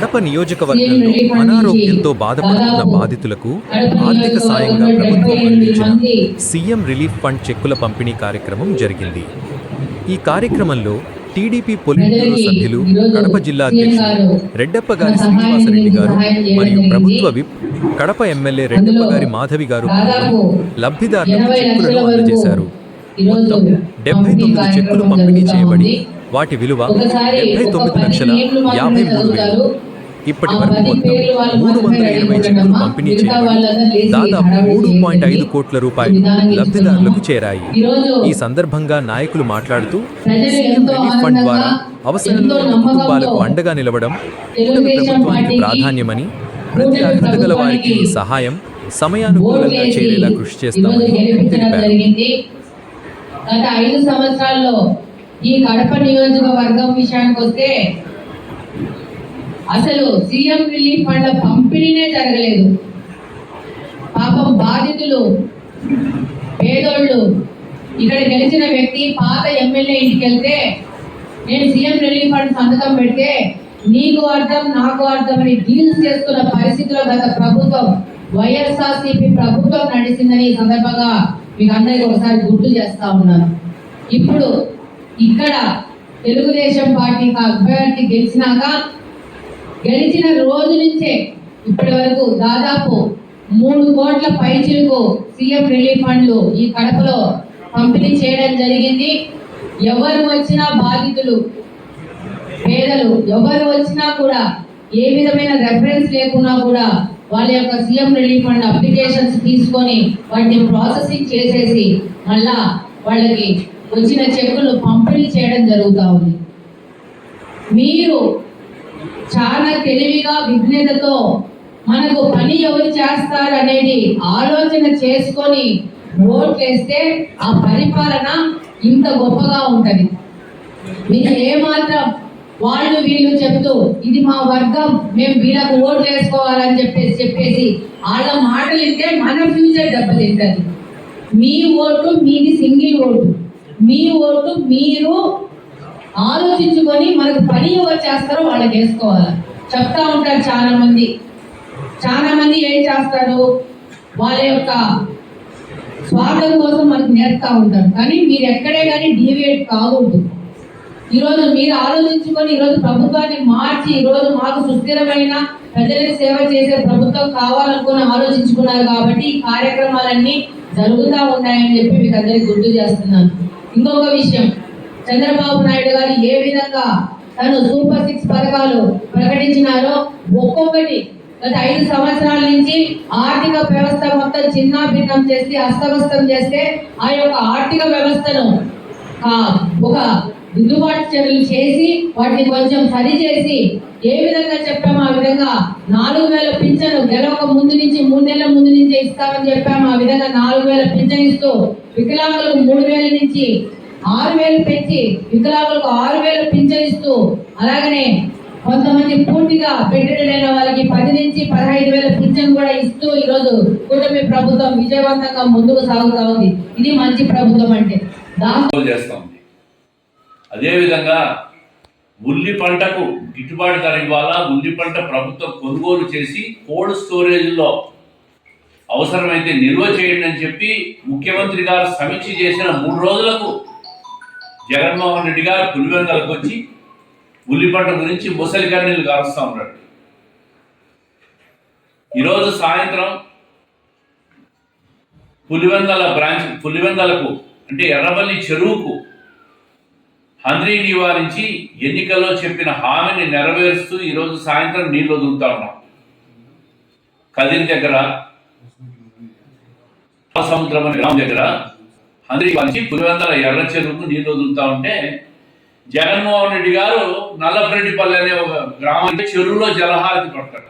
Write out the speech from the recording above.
కడప నియోజకవర్గంలో అనారోగ్యంతో బాధపడుతున్న బాధితులకు ఆర్థిక సాయంగా ప్రభుత్వం అందించిన సీఎం రిలీఫ్ ఫండ్ చెక్కుల పంపిణీ కార్యక్రమం జరిగింది. ఈ కార్యక్రమంలో టీడీపీ పొలిటికల్ సభ్యులు కడప జిల్లా అధ్యక్షులు రెడ్డప్ప గారి శ్రీనివాసరెడ్డి గారు మరియు ప్రభుత్వ విప్ కడప ఎమ్మెల్యే రెడ్డప్ప గారి మాధవి గారు లబ్ధిదారులకు చెక్కులను అందజేశారు. మొత్తం డెబ్బై తొమ్మిది చెక్కులు పంపిణీ చేయబడి వాటి విలువ డెబ్బై తొమ్మిది లక్షల యాభై మూడు వేలు. ఇప్పటి వరకు మొత్తం మూడు వందల ఇరవై చెక్కులు పంపిణీ చేయబడి దాదాపు మూడు పాయింట్ ఐదు కోట్ల రూపాయలు లబ్ధిదారులకు చేరాయి. ఈ సందర్భంగా నాయకులు మాట్లాడుతూ సీఎం రిలీఫ్ ఫండ్ ద్వారా అవసరంలో ఉన్న కుటుంబాలకు అండగా నిలవడం కూటమి ప్రభుత్వానికి ప్రాధాన్యమని ప్రతి అర్హత గల వారికి సహాయం సమయానుకూలంగా చేరేలా కృషి చేస్తామని తెలిపారు. గత ఐదు సంవత్సరాల్లో ఈ కడప నియోజకవర్గం విషయానికి వస్తే అసలు సీఎం రిలీఫ్ ఫండ్ల పంపిణీనే జరగలేదు. పాపం బాధితులు పేదోళ్ళు ఇక్కడ గెలిచిన వ్యక్తి పాత ఎమ్మెల్యే ఇంటికి వెళ్తే నేను సీఎం రిలీఫ్ ఫండ్ సంతకం పెడితే నీకు అర్థం నాకు అర్థం అని డీల్స్ చేస్తున్న పరిస్థితిలో గత ప్రభుత్వం వైఎస్ఆర్సీపీ ప్రభుత్వం నడిచిందని ఈ సందర్భంగా మీకు అందరికీ ఒకసారి గుర్తు చేస్తా ఉన్నాను. ఇప్పుడు ఇక్కడ తెలుగుదేశం పార్టీ అభ్యర్థి గెలిచినాక గెలిచిన రోజు నుంచే ఇప్పటి వరకు దాదాపు మూడు కోట్ల పైచులకు సీఎం రిలీఫ్ ఫండ్లు ఈ కడపలో పంపిణీ చేయడం జరిగింది. ఎవరు వచ్చినా బాధితులు పేదలు ఎవరు వచ్చినా కూడా ఏ విధమైన రెఫరెన్స్ లేకున్నా కూడా వాళ్ళ యొక్క సీఎం రిలీఫ్ ఫండ్ అప్లికేషన్స్ తీసుకొని వాటిని ప్రాసెసింగ్ చేసేసి మళ్ళా వాళ్ళకి వచ్చిన చెక్కులు పంపిణీ చేయడం జరుగుతూ ఉంది. మీరు చాలా తెలివిగా విజ్ఞతతో మనకు పని ఎవరు చేస్తారు అనేది ఆలోచన చేసుకొని ఓట్లేస్తే ఆ పరిపాలన ఇంత గొప్పగా ఉంటది. మీరు ఏమాత్రం వాళ్ళు వీళ్ళు చెప్తూ ఇది మా వర్గం మేము వీళ్ళకు ఓట్లు వేసుకోవాలని చెప్పేసి చెప్పేసి వాళ్ళ మాటలు వింటే మన ఫ్యూచర్ దెబ్బతింటది. మీ ఓటు మీది సింగిల్ ఓటు. మీ ఓటు మీరు ఆలోచించుకొని మనకు పని ఎవరు చేస్తారో వాళ్ళకి వేసుకోవాలి. చెప్తా ఉంటారు చాలా మంది చాలా మంది ఏం చేస్తారు? వాళ్ళ యొక్క స్వార్థం కోసం మనకు నేర్పుతా ఉంటారు. కానీ మీరు ఎక్కడే కానీ డీవియేట్ కాకూడదు. ఈరోజు మీరు ఆలోచించుకొని ఈరోజు ప్రభుత్వాన్ని మార్చి ఈరోజు మాకు సుస్థిరమైన ప్రజలకు సేవ చేసే ప్రభుత్వం కావాలనుకుని ఆలోచించుకున్నారు కాబట్టి ఈ కార్యక్రమాలన్నీ జరుగుతూ ఉన్నాయని చెప్పి మీకు అందరికి గుర్తు చేస్తున్నాను. ఇంకొక విషయం. చంద్రబాబు నాయుడు గారు ఏ విధంగా తను సూపర్ సిక్స్ పథకాలు ప్రకటించినారో ఒక్కొక్కటి గత ఐదు సంవత్సరాల నుంచి ఆర్థిక వ్యవస్థ మొత్తం చిన్న భిన్నం చేసి అస్తవ్యస్తం చేస్తే ఆ యొక్క ఆర్థిక వ్యవస్థను ఒక దిద్దుబాటు చర్యలు చేసి వాటిని కొంచెం సరి చేసి ఏ విధంగా చెప్పాము ఆ విధంగా నాలుగు వేల పింఛను గెలవక ముందు నుంచి మూడు నెలల ముందు నుంచి ఇస్తామని చెప్పాము ఆ విధంగా నాలుగు వేల పింఛన్ ఇస్తూ వికలాంగులకు మూడు వేల నుంచి ఆరు వేలు పెంచి వికలాంగులకు ఆరు వేలు పింఛనిస్తూ అలాగనే కొంతమంది పూర్తిగా పెట్టిన వాళ్ళకి పది నుంచి పదహైదు వేల పింఛన్ కూడా ఇస్తూ ఈరోజు కూటమి ప్రభుత్వం విజయవంతంగా ముందుకు సాగుతా ఉంది. ఇది మంచి ప్రభుత్వం అంటే. దాంతో కొనుగోలు అదేవిధంగా ఉల్లి పంటకు గిట్టుబాటు ధర ఇవ్వాలా? ఉల్లి పంట ప్రభుత్వం కొనుగోలు చేసి కోల్డ్ స్టోరేజ్లో అవసరమైతే నిల్వ చేయండి అని చెప్పి ముఖ్యమంత్రి గారు సమీక్ష చేసిన మూడు రోజులకు జగన్మోహన్ రెడ్డి గారు పులివెందలకు వచ్చి ఉల్లిపంట గురించి ముసలి కన్నీళ్ళు కారుస్తూ ఉన్నాడు. ఈరోజు సాయంత్రం పులివెందల బ్రాంచ్ పులివెందలకు అంటే ఎర్రబల్లి చెరువుకు హంద్రీ నివారించి ఎన్నికల్లో చెప్పిన హామీని నెరవేరుస్తూ ఈరోజు సాయంత్రం నీళ్ళు వదులుతా ఉన్నాం. కదిరి దగ్గర సముద్రం అనే గ్రామం దగ్గర అందరికి మంచి పులివెందల ఎర్ర చెరువుకు నీళ్ళు వదులుతా ఉంటే జగన్మోహన్ రెడ్డి గారు నల్లపరెడ్డిపల్లి అనే ఒక గ్రామం చెరువులో జలహారతి పడతాడు